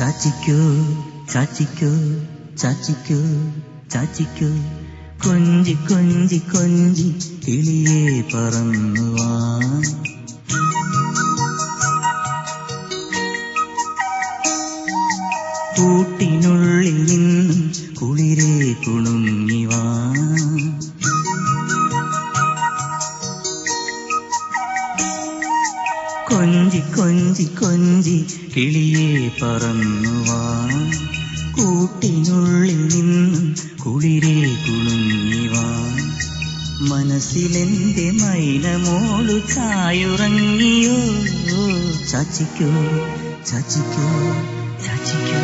ചാച്ചിക്കോ ചാച്ചിക്കോ ചാച്ചിക്കോ ചാച്ചിക്കോ. കൊഞ്ചി കൊഞ്ചി കൊഞ്ചി കിളിയെ പറന്നുവാ കൂട്ടിനുള്ളിൽ നിന്നും കുളിരെ കുണുങ്ങിവാ കൊഞ്ചി കൊഞ്ചി കൊഞ്ചി. കിളിയെ പറന്നുവാ കൂട്ടിനുള്ളിൽ നിന്നും കുളിരെ കുളുങ്ങിവാ മനസ്സിലെന്റെ മൈനമോളു ചായുറങ്ങിയോ ചാച്ചിക്കോ ചാച്ചിക്കോ ചാച്ചിക്കോ.